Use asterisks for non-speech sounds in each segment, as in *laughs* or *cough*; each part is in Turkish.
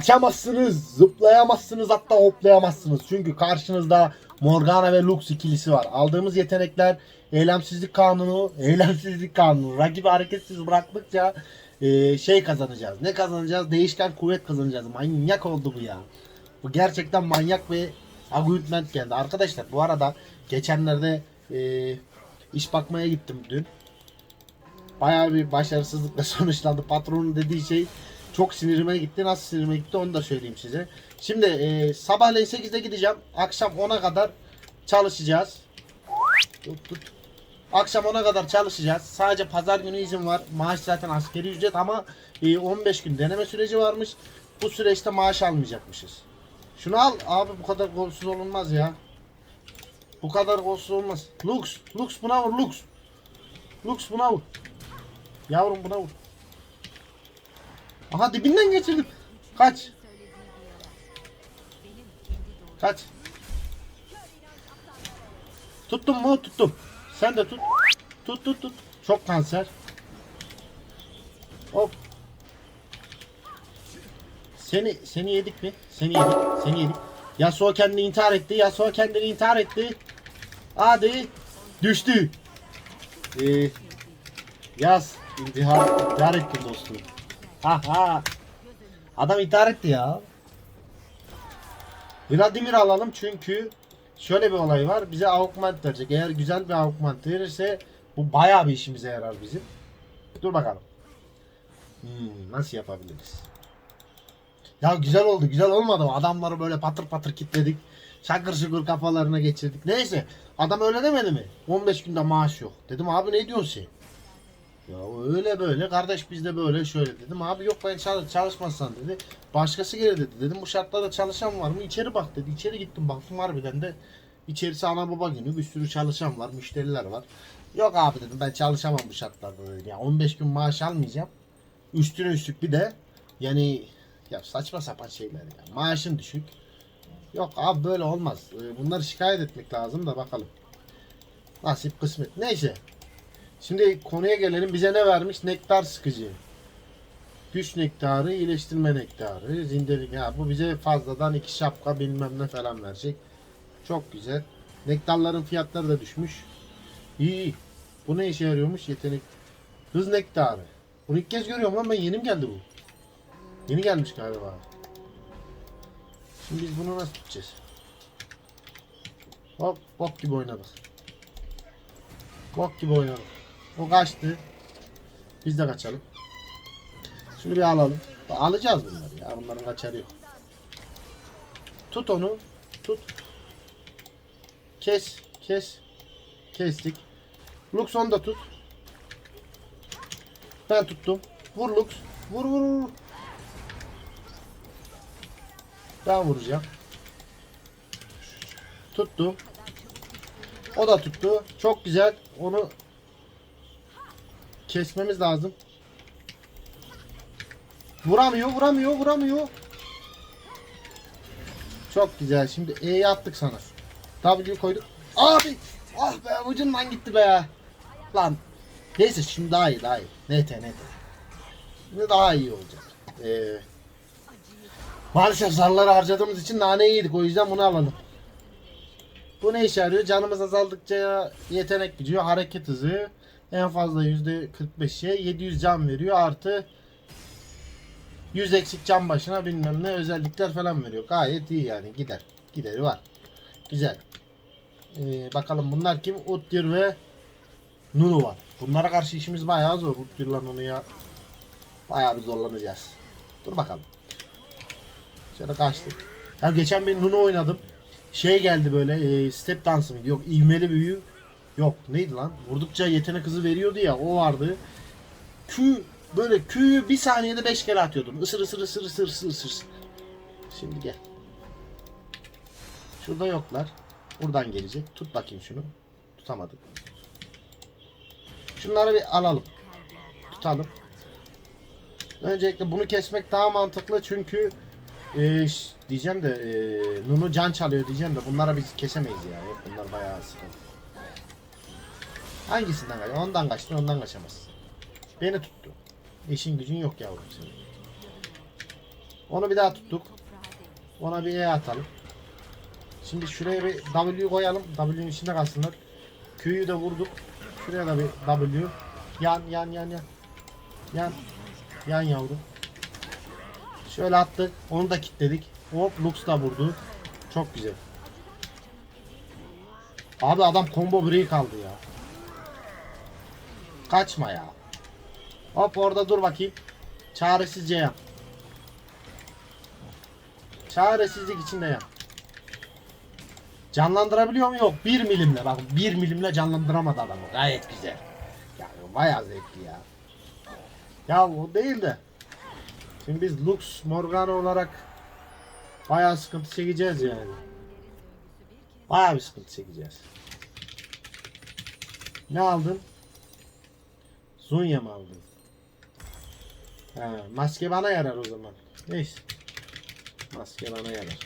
Kaçamazsınız, zıplayamazsınız hatta hoplayamazsınız. Çünkü karşınızda Morgana ve Lux ikilisi var. Aldığımız yetenekler eylemsizlik kanunu, *laughs* eylemsizlik kanunu. Rakibi hareketsiz bıraktıkça e, şey kazanacağız. Ne kazanacağız? Değişken kuvvet kazanacağız. Manyak oldu bu ya. Bu gerçekten manyak bir argument geldi. Arkadaşlar bu arada geçenlerde e, iş bakmaya gittim dün. Bayağı bir başarısızlıkla *laughs* sonuçlandı. Patronun dediği şey çok sinirime gitti. Nasıl sinirime gitti onu da söyleyeyim size. Şimdi e, sabahleyin 8'de gideceğim. Akşam 10'a kadar çalışacağız. Tut, tut. Akşam 10'a kadar çalışacağız. Sadece pazar günü izin var. Maaş zaten askeri ücret ama e, 15 gün deneme süreci varmış. Bu süreçte maaş almayacakmışız. Şunu al. Abi bu kadar golsüz olunmaz ya. Bu kadar golsüz olmaz. Lux. Lux buna vur. Lux. Lux buna vur. Yavrum buna vur. Aha dibinden geçirdim. Kaç. Kaç. Tuttum mu? Tuttum. Sen de tut. Tut tut tut. Çok kanser. Hop. Seni seni yedik mi? Seni yedik. Seni yedik. Yasuo kendini intihar etti. Yasuo kendini intihar etti. Hadi. Düştü. Ee, yaz. İntihar, intihar ettin dostum. Adam intihar etti ya. Vladimir alalım çünkü şöyle bir olay var. Bize augment verecek. Eğer güzel bir augment verirse bu bayağı bir işimize yarar bizim. Dur bakalım. Hmm, nasıl yapabiliriz? Ya güzel oldu. Güzel olmadı mı? Adamları böyle patır patır kitledik. Şakır şukur kafalarına geçirdik. Neyse. Adam öyle demedi mi? 15 günde maaş yok. Dedim abi ne diyorsun sen? Ya öyle böyle kardeş bizde böyle şöyle dedim. Abi yok ben çalış çalışmazsan dedi. Başkası gelir dedi. Dedim bu şartlarda çalışan var mı? İçeri bak dedi. İçeri gittim baktım harbiden de içerisi ana baba günü bir sürü çalışan var, müşteriler var. Yok abi dedim ben çalışamam bu şartlarda dedim. Ya 15 gün maaş almayacağım. Üstüne üstlük bir de yani ya saçma sapan şeyler ya. Maaşın düşük. Yok abi böyle olmaz. Ee, Bunları şikayet etmek lazım da bakalım. Nasip kısmet. Neyse. Şimdi konuya gelelim. Bize ne vermiş? Nektar sıkıcı. Güç nektarı, iyileştirme nektarı, zindelik. Ya bu bize fazladan iki şapka bilmem ne falan verecek. Çok güzel. Nektarların fiyatları da düşmüş. İyi. Bu ne işe yarıyormuş? Yetenek. Hız nektarı. Bunu ilk kez görüyorum lan ben yeni mi geldi bu? Yeni gelmiş galiba. Şimdi biz bunu nasıl tutacağız? Hop bok gibi oynadık. Bok gibi oynadık. O kaçtı. Biz de kaçalım. Şunu bir alalım. Alacağız bunları ya. Bunların kaçarı yok. Tut onu. Tut. Kes. Kes. Kestik. Lux onu da tut. Ben tuttum. Vur Lux. Vur vur vur. Ben vuracağım. Tuttum. O da tuttu. Çok güzel. Onu kesmemiz lazım. Vuramıyor, vuramıyor, vuramıyor. Çok güzel. Şimdi E'yi attık sana. W koyduk. Abi! Ah be ucundan gitti be. Lan. Neyse şimdi daha iyi, daha iyi. Nete, nete. Şimdi daha iyi olacak. Ee, maalesef zarları harcadığımız için naneyi yedik. O yüzden bunu alalım. Bu ne işe yarıyor? Canımız azaldıkça yetenek gücü, hareket hızı en fazla %45'e 700 can veriyor. Artı 100 eksik can başına bilmem ne özellikler falan veriyor. Gayet iyi yani gider. Gideri var. Güzel. Ee, bakalım bunlar kim? Uttir ve Nunu var. Bunlara karşı işimiz bayağı zor. Uttir'la Nunu'ya bayağı bir zorlanacağız. Dur bakalım. Şöyle kaçtık. Ya geçen bir Nunu oynadım. Şey geldi böyle e, step dansı mı? Yok ivmeli büyü. Yok neydi lan? Vurdukça yetenek hızı veriyordu ya o vardı. Q böyle Q'yu bir saniyede 5 kere atıyordum. Isır ısır ısır ısır ısır ısır. Şimdi gel. Şurada yoklar. Buradan gelecek. Tut bakayım şunu. Tutamadım. Şunları bir alalım. Tutalım. Öncelikle bunu kesmek daha mantıklı çünkü e, diyeceğim de e, Nunu can çalıyor diyeceğim de bunlara biz kesemeyiz ya. Bunlar bayağı sıkıntı. Hangisinden kaç? Ondan kaçtın ondan kaçamazsın. Beni tuttu. İşin gücün yok yavrum senin. Onu bir daha tuttuk. Ona bir E atalım. Şimdi şuraya bir W koyalım. W'nin içinde kalsınlar. Q'yu da vurduk. Şuraya da bir W. Yan yan yan yan. Yan. Yan yavrum. Şöyle attık. Onu da kilitledik. Hop Lux da vurdu. Çok güzel. Abi adam combo break aldı ya. Kaçma ya. Hop orada dur bakayım. Çaresizce yap. Çaresizlik içinde yap. Canlandırabiliyor mu? Yok. 1 milimle. Bakın 1 milimle canlandıramadı adamı. Gayet güzel. Yani bayağı zevkli ya. Ya o değil de. Şimdi biz Lux Morgana olarak bayağı sıkıntı çekeceğiz yani. Bayağı bir sıkıntı çekeceğiz. Ne aldın? Zunya mı aldın? He, maske bana yarar o zaman. Neyse. Maske bana yarar.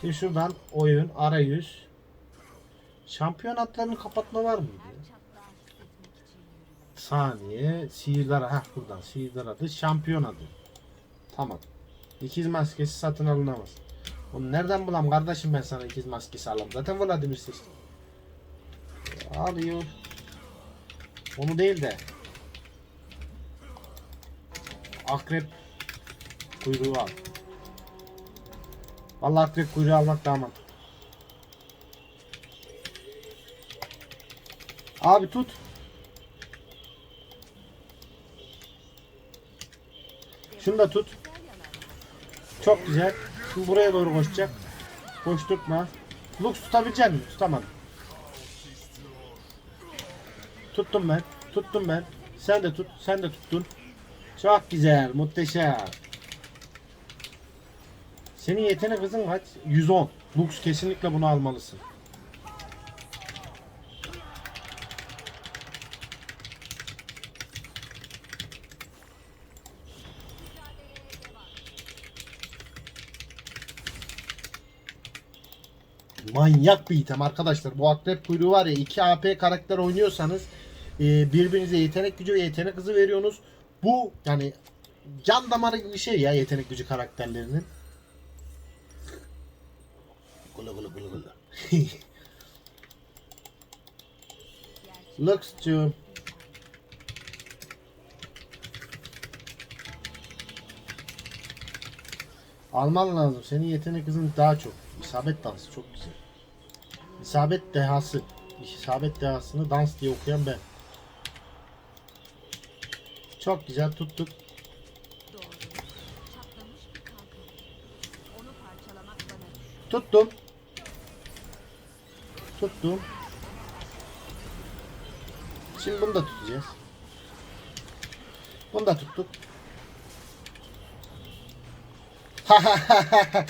Şimdi şuradan oyun, arayüz. Şampiyon hatlarını kapatma var mıydı? Saniye. Sihirler. Heh buradan. Sihirler adı. Şampiyon adı. Tamam. İkiz maskesi satın alınamaz. Onu nereden bulam kardeşim ben sana ikiz maskesi alalım. Zaten Vladimir seçtim. Alıyor. Onu değil de. Akrep kuyruğu al. Vallahi akrep kuyruğu almak daha mantıklı. Abi tut. Şunu da tut. Çok güzel. Şimdi buraya doğru koşacak. Koşturtma. Lux tutabilecek misin? Tutamadım. Tuttum ben. Tuttum ben. Sen de tut. Sen de tuttun. Çok güzel. Muhteşem. Senin yetenek hızın kaç? 110. Lux kesinlikle bunu almalısın. Manyak bir item arkadaşlar. Bu akrep kuyruğu var ya 2 AP karakter oynuyorsanız e, birbirinize yetenek gücü ve yetenek hızı veriyorsunuz. Bu yani can damarı gibi bir şey ya yetenek gücü karakterlerinin. Gulu gulu gulu gulu. Lux'cum. *laughs* Alman lazım. Senin yetenek hızın daha çok. İsabet dansı çok güzel. İsabet dehası. İsabet dehasını dans diye okuyan ben. Çok güzel tuttuk. Tuttum. Tuttum. Şimdi bunu da tutacağız. Bunu da tuttuk. Ha ha ha.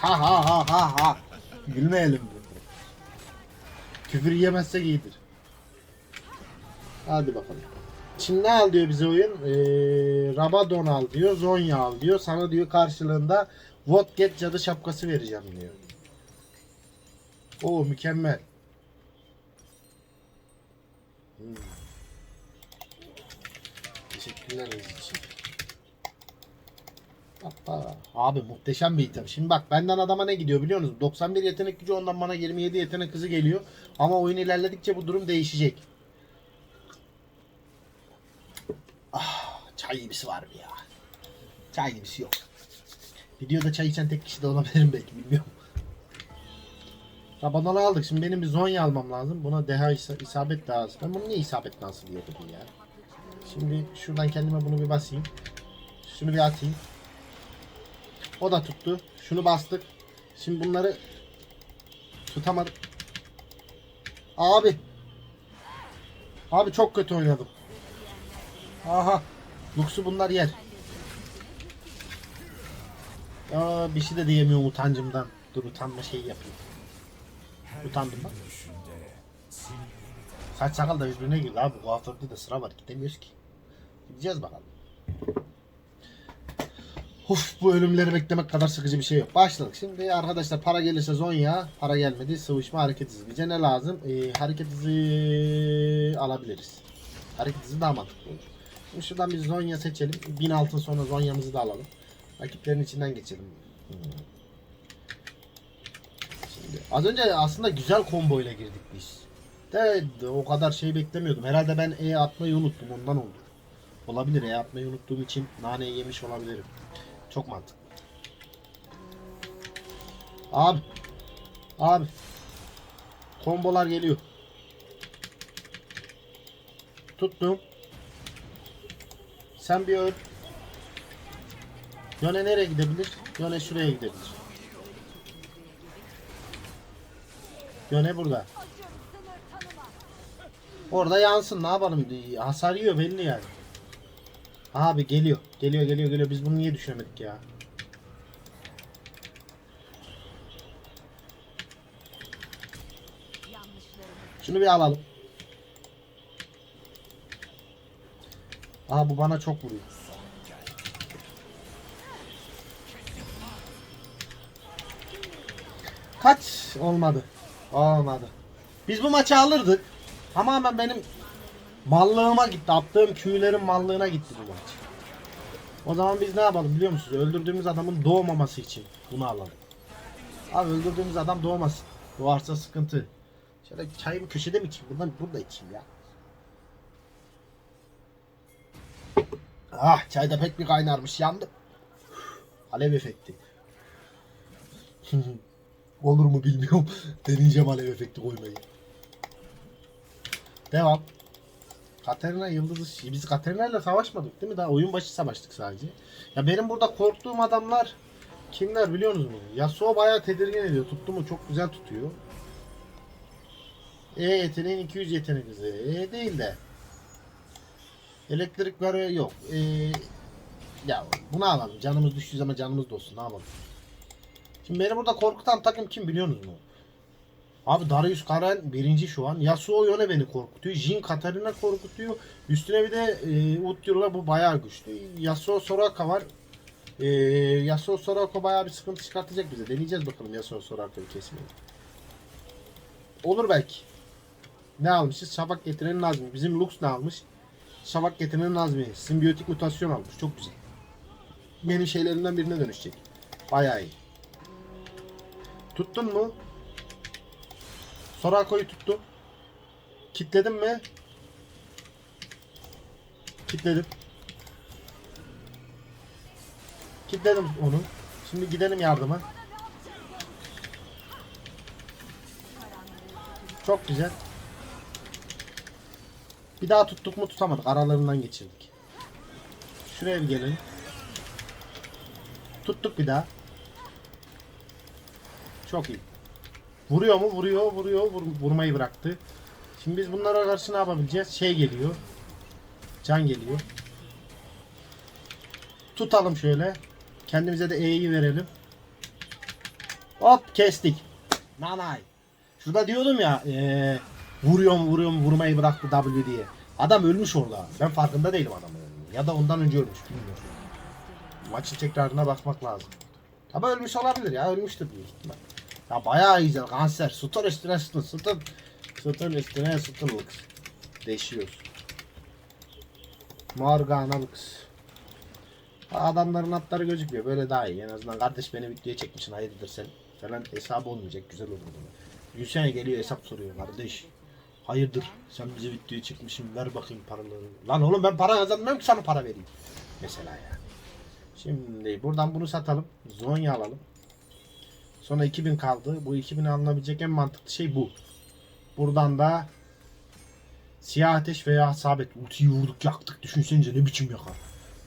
Ha ha ha ha ha. Gülmeyelim. Küfür yemezsek iyidir. Hadi bakalım. Şimdi ne al diyor bize oyun? Ee, Rabadon al diyor. Zonya al diyor. Sana diyor karşılığında Vodget cadı şapkası vereceğim diyor. Oo mükemmel. Hmm. Teşekkürler için. Abi muhteşem bir item. Şimdi bak benden adama ne gidiyor biliyor musunuz? 91 yetenek gücü ondan bana 27 yetenek hızı geliyor. Ama oyun ilerledikçe bu durum değişecek. Ah, çay gibisi var mı ya? Çay gibisi yok. Videoda çay içen tek kişi de olabilirim belki bilmiyorum. Rabadon'u aldık. Şimdi benim bir Zonya almam lazım. Buna deha is- isabet dahası. Ben bunu niye isabet dahası diye okudum ya. Şimdi şuradan kendime bunu bir basayım. Şunu bir atayım. O da tuttu. Şunu bastık. Şimdi bunları tutamadık. Abi. Abi çok kötü oynadım. Aha. Lux'u bunlar yer. Aa, bir şey de diyemiyorum utancımdan. Dur utanma şeyi yapayım. Utandım bak. Saç sakal da birbirine girdi abi. Kuaförde de sıra var. Gidemiyoruz ki. Gideceğiz bakalım. Uf bu ölümleri beklemek kadar sıkıcı bir şey yok. Başladık. Şimdi arkadaşlar para gelirse Zonya, para gelmedi sıvışma hareket hızı. Bize ne lazım? Ee, hareket hızı alabiliriz. Hareket hızı daha mantıklı olur. Şimdi şuradan bir Zonya seçelim. 1000 altın sonra Zonya'mızı da alalım. Rakiplerin içinden geçelim. Şimdi az önce aslında güzel combo ile girdik biz. De, de o kadar şey beklemiyordum. Herhalde ben E atmayı unuttum ondan oldu. Olabilir E atmayı unuttuğum için naneyi yemiş olabilirim. Çok mantıklı. Abi. Abi. Kombolar geliyor. Tuttum. Sen bir öl. Yone nereye gidebilir? Yone şuraya gidebilir. Yone burada. Orada yansın ne yapalım? Hasar yiyor belli yani. Abi geliyor. Geliyor geliyor geliyor. Biz bunu niye düşünemedik ya? Şunu bir alalım. Aha bu bana çok vuruyor. Kaç olmadı. Olmadı. Biz bu maçı alırdık. Tamamen benim mallığıma gitti. Attığım Q'lerin mallığına gitti bu maç. O zaman biz ne yapalım biliyor musunuz? Öldürdüğümüz adamın doğmaması için bunu alalım. Abi öldürdüğümüz adam doğmasın. Doğarsa sıkıntı. Şöyle çayımı köşede mi içeyim? Buradan burada içeyim ya. Ah çay da pek bir kaynarmış yandım. Alev efekti. *laughs* Olur mu bilmiyorum. *laughs* Deneyeceğim alev efekti koymayı. Devam. Katerina yıldızı biz Katerina ile savaşmadık değil mi? Daha oyun başı savaştık sadece. Ya benim burada korktuğum adamlar kimler biliyor musunuz? Yasuo bayağı tedirgin ediyor. Tuttu mu çok güzel tutuyor. E yeteneğin 200 yetenek hızı. E değil de. Elektrik var yok. E, ya bunu alalım. Canımız düştüğü zaman canımız da olsun. Ne yapalım? Şimdi beni burada korkutan takım kim biliyor musunuz? Abi Darius Garen birinci şu an. Yasuo Yone beni korkutuyor. Jin Katarina korkutuyor. Üstüne bir de e, bu bayağı güçlü. Yasuo Soraka var. E, Yasuo Soraka bayağı bir sıkıntı çıkartacak bize. Deneyeceğiz bakalım Yasuo Soraka'yı kesmeyi. Olur belki. Ne almışız? Şafak getiren Nazmi. Bizim Lux ne almış? Şafak getiren Nazmi. Simbiyotik mutasyon almış. Çok güzel. Benim şeylerimden birine dönüşecek. Bayağı iyi. Tuttun mu? Sorako'yu tuttum. Kitledim mi? Kitledim. Kitledim onu. Şimdi gidelim yardıma. Çok güzel. Bir daha tuttuk mu tutamadık. Aralarından geçirdik. Şuraya bir gelelim. Tuttuk bir daha. Çok iyi. Vuruyor mu? Vuruyor, vuruyor. Vur- vurmayı bıraktı. Şimdi biz bunlara karşı ne yapabileceğiz? Şey geliyor. Can geliyor. Tutalım şöyle. Kendimize de E'yi verelim. Hop kestik. Nanay. Şurada diyordum ya eee vuruyorum vuruyorum vurmayı bıraktı W diye. Adam ölmüş orada. Ben farkında değilim adamın. Ya da ondan önce ölmüş bilmiyorum. Maçın tekrarına bakmak lazım. Ama ölmüş olabilir ya ölmüştür büyük ihtimal. Ya bayağı güzel kanser. Sütun üstüne sütun. Sütun, sütun üstüne sütunluk. Değişiyoruz. Morganalık. Adamların atları gözükmüyor. Böyle daha iyi. En azından kardeş beni videoya çekmişsin. Hayırdır sen falan hesabı olmayacak. Güzel olur. Gülsene geliyor hesap soruyor kardeş. Hayırdır sen bize videoya çekmişsin ver bakayım paraları. Lan oğlum ben para kazanmıyorum ki sana para vereyim. Mesela ya. Şimdi buradan bunu satalım. Zonya alalım. Sonra 2000 kaldı. Bu 2000'i alınabilecek en mantıklı şey bu. Buradan da siyah ateş veya hasabet. Ultiyi vurduk yaktık. Düşünsenize ne biçim yakar.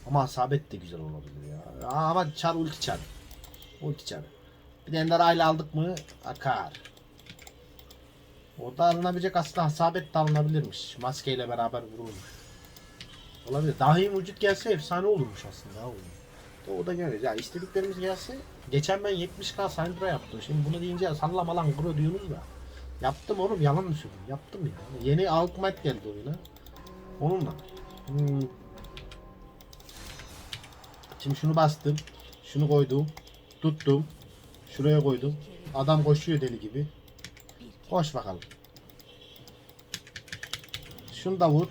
Ama hasabet de güzel olabilir ya. Ama çar ulti çar. Ulti çar. Bir de Ender Ayla aldık mı akar. Orada alınabilecek aslında hasabet de alınabilirmiş. Maskeyle beraber vurulmuş. Olabilir. Dahi vücut gelse efsane olurmuş aslında. Oğlum. O da gelir. Ya istediklerimiz gelse geçen ben 70k Syndra yaptım. Şimdi bunu deyince sallama lan kuru diyorsunuz da. Yaptım oğlum yalan mı söyleyeyim? Yaptım ya. Yeni Alkmaght geldi oyuna. Onunla. Hmm. Şimdi şunu bastım. Şunu koydum. Tuttum. Şuraya koydum. Adam koşuyor deli gibi. Koş bakalım. Şunu da vur.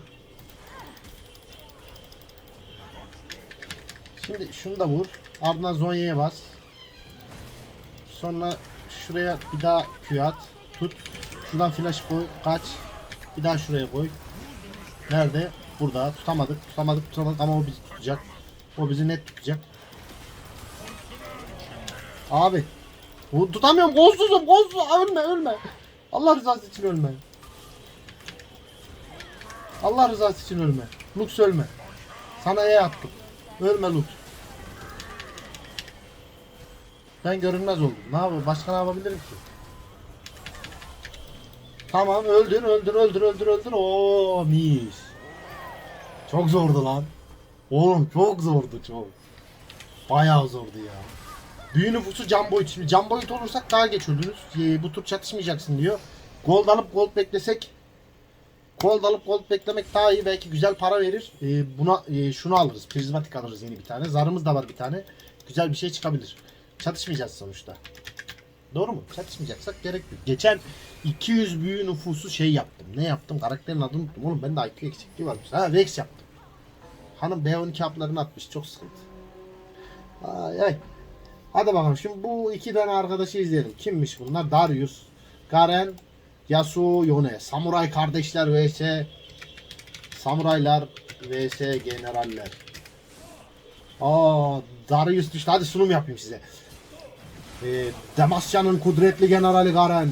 Şimdi şunu da vur. Ardından Zonya'ya bas. Sonra şuraya bir daha Q at. Tut. Şuradan flash koy. Kaç. Bir daha şuraya koy. Nerede? Burada. Tutamadık. Tutamadık. Tutamadık ama o bizi tutacak. O bizi net tutacak. Abi. Tutamıyorum. Golsuzum. Golsuz. Ölme ölme. Allah rızası için ölme. Allah rızası için ölme. Lux ölme. Sana E attım. Ölme Lux. Ben görünmez oldum. Ne yapayım? Başka ne yapabilirim ki? Tamam öldür öldür öldür öldür öldür. Oo mis. Çok zordu lan. Oğlum çok zordu çok. Bayağı zordu ya. Büyü nüfusu can boyut. Şimdi can boyut olursak daha geç öldünüz. Ee, bu tur çatışmayacaksın diyor. Gold alıp gold beklesek Gold alıp gold beklemek daha iyi. Belki güzel para verir. Ee, buna e, şunu alırız. Prizmatik alırız yeni bir tane. Zarımız da var bir tane. Güzel bir şey çıkabilir. Çatışmayacağız sonuçta. Doğru mu? Çatışmayacaksak gerek yok. Geçen 200 büyü nüfusu şey yaptım. Ne yaptım? Karakterin adını unuttum. Oğlum bende IQ eksikliği varmış. Ha Rex yaptım. Hanım B12 haplarını atmış. Çok sıkıntı. Ay ay. Hadi bakalım. Şimdi bu iki tane arkadaşı izleyelim. Kimmiş bunlar? Darius, Garen, Yasuo, Yone. Samuray kardeşler vs. Samuraylar vs. generaller. Aa, Darius düştü. Hadi sunum yapayım size. Ee, Demasya'nın kudretli generali Garen.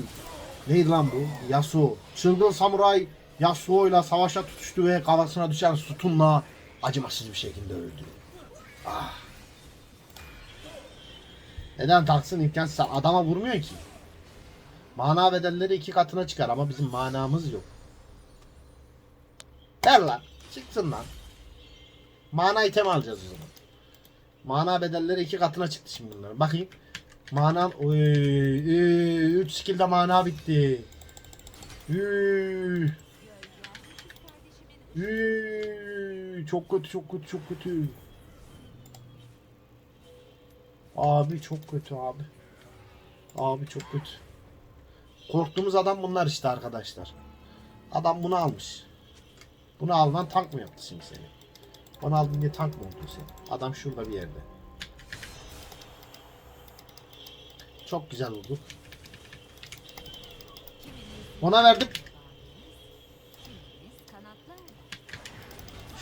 Neydi lan bu? Yasuo. Çılgın samuray Yasuo ile savaşa tutuştu ve kafasına düşen sütunla acımasız bir şekilde öldü. Ah. Neden taksın imkansız adama vurmuyor ki. Mana bedelleri iki katına çıkar ama bizim manamız yok. Ver lan. Çıksın lan. Mana item alacağız o zaman. Mana bedelleri iki katına çıktı şimdi bunların. Bakayım. Manam 3 skill'de mana bitti. Üy. Üy. Çok kötü çok kötü çok kötü. Abi çok kötü abi. Abi çok kötü. Korktuğumuz adam bunlar işte arkadaşlar. Adam bunu almış. Bunu alman tank mı yaptı şimdi seni? Onu aldın diye tank mı oldun sen? Adam şurada bir yerde. Çok güzel oldu. Ona verdim.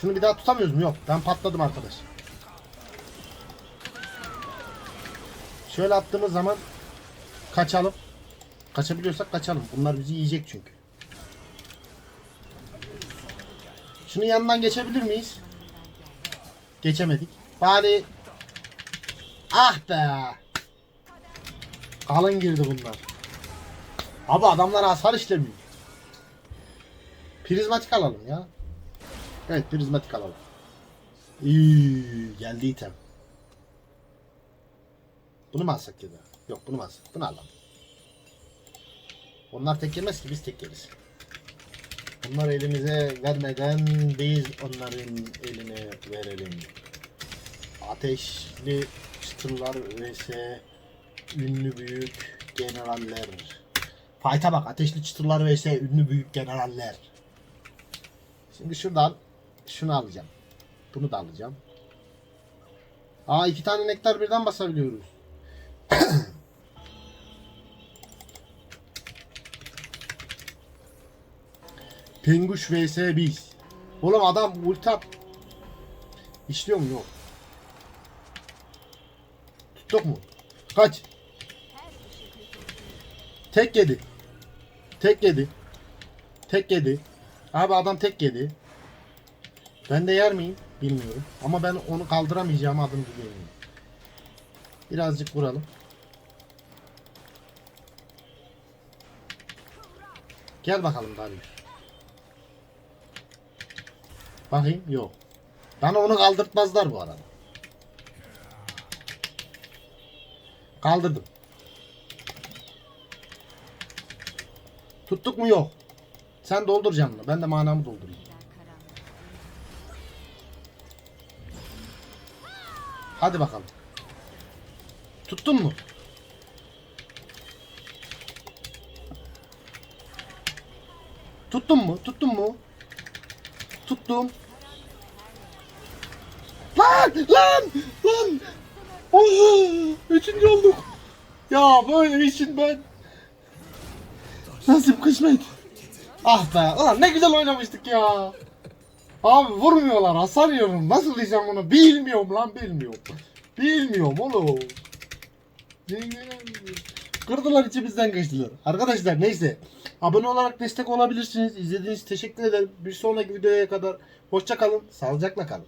Şunu bir daha tutamıyoruz mu? Yok. Ben patladım arkadaş. Şöyle attığımız zaman kaçalım. Kaçabiliyorsak kaçalım. Bunlar bizi yiyecek çünkü. Şunun yanından geçebilir miyiz? Geçemedik. Bari Ah be. Kalın girdi bunlar. Abi adamlar hasar işlemiyor. Prizmatik alalım ya. Evet prizmatik alalım. İyi, geldi item. Bunu mu alsak ya? Yok bunu mu alsak? Bunu alalım. Onlar tek yemez ki biz tek yeriz. Bunları elimize vermeden biz onların eline verelim. Ateşli çıtırlar vs ünlü büyük generaller. Fight'a bak ateşli çıtırlar vs ünlü büyük generaller. Şimdi şuradan şunu alacağım. Bunu da alacağım. Aa iki tane nektar birden basabiliyoruz. *coughs* Penguş vs biz. Oğlum adam ulti at. İşliyor mu? Yok. Tuttuk mu? Kaç. Tek yedi. Tek yedi. Tek yedi. Abi adam tek yedi. Ben de yer miyim? Bilmiyorum. Ama ben onu kaldıramayacağım adım biliyorum. Birazcık vuralım. Gel bakalım Darius. Bakayım yok. Bana onu kaldırtmazlar bu arada. Kaldırdım. Tuttuk mu yok. Sen doldur canını. Ben de manamı doldurayım. Hadi bakalım. Tuttun mu? Tuttun mu? Tuttun mu? Tuttum. Lan! Lan! Lan! Oh, üçüncü olduk. Ya böyle için ben. Nasip kısmet. Ah be ulan ne güzel oynamıştık ya. Abi vurmuyorlar hasar yiyorum. Nasıl diyeceğim bunu bilmiyorum lan bilmiyorum. Bilmiyorum oğlum. Kırdılar içimizden geçtiler. Arkadaşlar neyse. Abone olarak destek olabilirsiniz. İzlediğiniz için teşekkür ederim. Bir sonraki videoya kadar hoşça kalın. Sağlıcakla kalın.